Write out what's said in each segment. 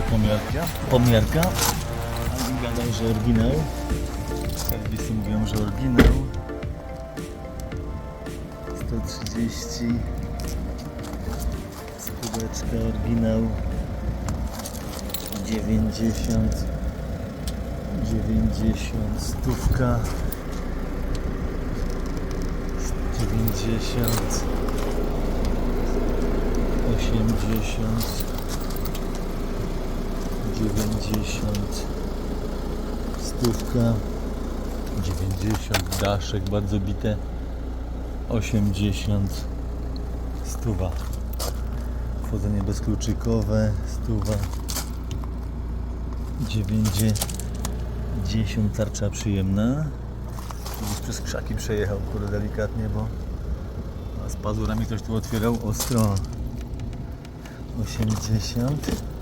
pomiarka. Pomiarka. A mi gadał, że oryginał. Serwisy mówią, że oryginał. 130. Skółeczka oryginał. 90. 90. Stówka. 90. 80 90 stówka 90 daszek bardzo bite 80 stuwa. Wchodzenie bezkluczykowe stuwa 90 tarcza przyjemna. Gdzieś przez krzaki przejechał kurde delikatnie bo a z pazurami ktoś tu otwierał ostro. 80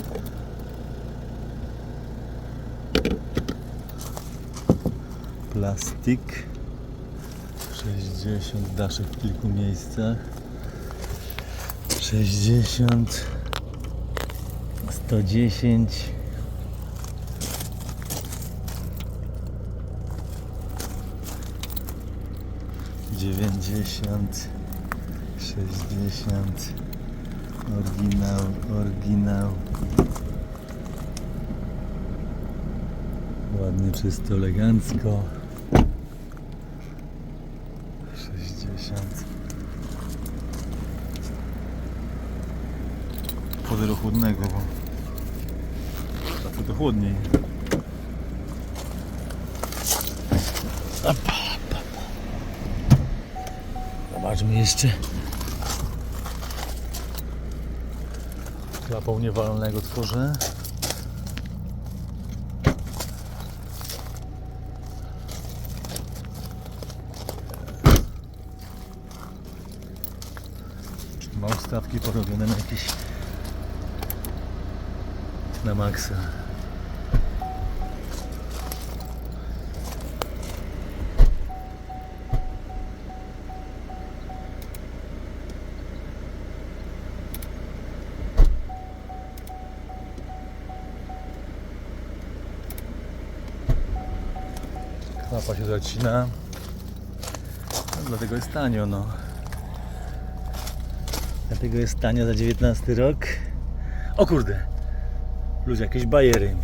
Plastik 60 daszek w kilku miejscach 60 110 90 60 Oryginał, oryginał. Ładnie, czysto, elegancko. 60. Chłodnego, bo to chłodniej. Zobaczmy jeszcze. Klapą niewalnego tworzę. Ma ustawki porobione na jakieś na maksa. Klapa się zacina. No, dlatego jest tanio, no. Dlatego jest tanio za 19 rok. O kurde! Ludzie, jakieś bajery.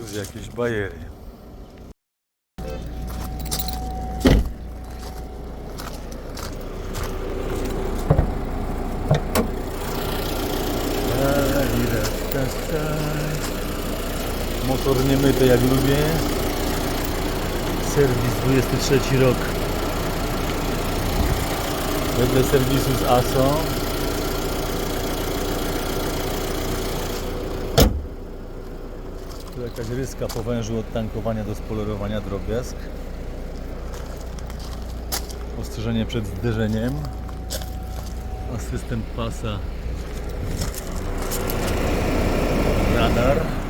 Ludzie, jakieś bajery. Motor nie myty jak lubię. Serwis 23 rok. Wedle serwisu z ASO. Tu jakaś ryska po wężu od tankowania do spolerowania drobiazg. Ostrzeżenie przed zderzeniem. Asystent pasa radar.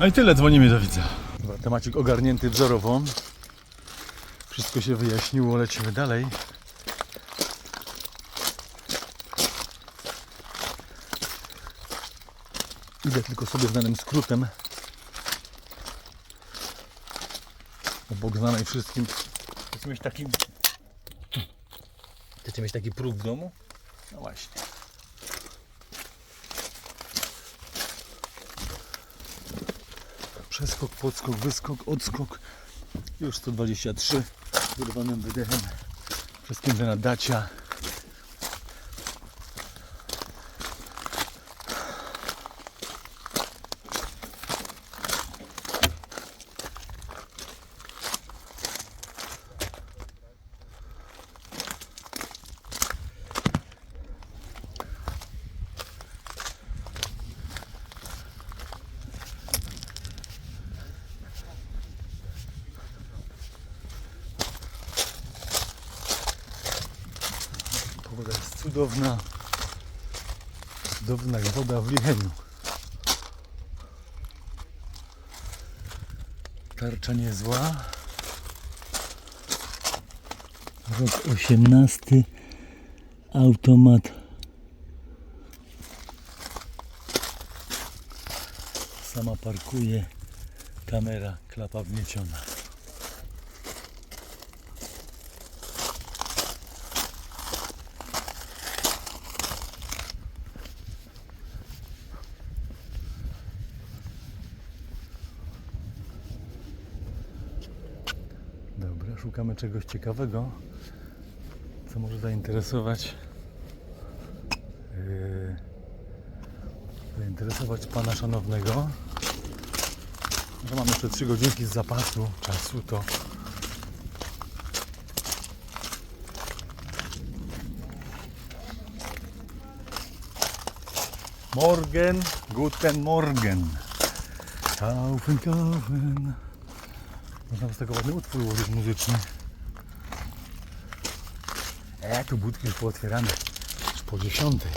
No i tyle, dzwonimy do widza. Dobra, temacik ogarnięty wzorowo. Wszystko się wyjaśniło, lecimy dalej. Idę tylko sobie znanym skrótem. Obok znanej wszystkim. Chcecie mieć taki... Chcecie mieć taki próg w domu? No właśnie. Przeskok, podskok, wyskok, odskok. Już 123 z wyrwanym wydechem. Przez na dacia. Cudowna, cudowna woda w Licheniu. Tarcza niezła. Rok 18. Automat. Sama parkuje. Kamera, klapa wnieciona. Dobra, szukamy czegoś ciekawego, co może zainteresować yy, zainteresować pana szanownego. Że mamy jeszcze 3 godzinki z zapasu czasu, to Morgen, guten Morgen. Kaufen, kaufen. Można z tego ładny utwór ułożyć muzyczny. E, tu budki już pootwierane. Już po dziesiątej.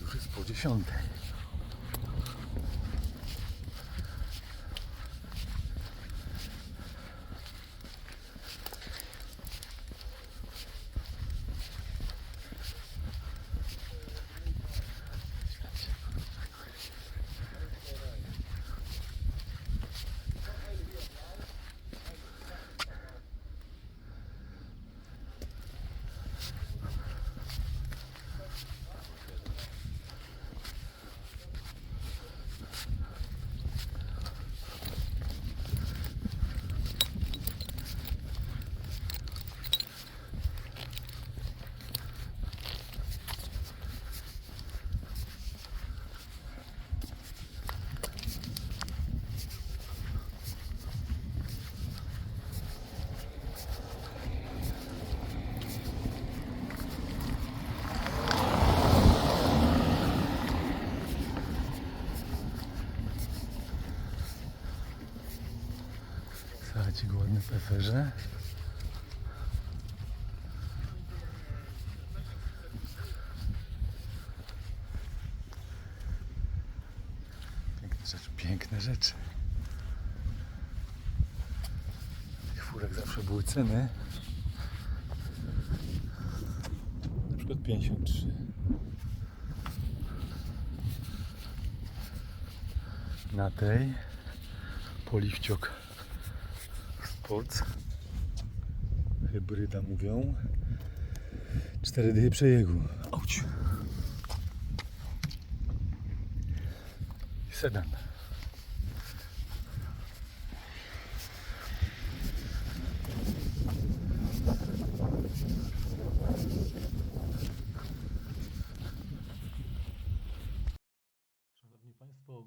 Już jest po dziesiątej. Słuchajcie, głodny peferze. Piękne rzeczy, piękne rzeczy. Tych furek zawsze były ceny. Na przykład 53. Na tej poliwciok Hybryda mówią. Cztery dychy przebiegu. Auć. Sedan. Szanowni Państwo,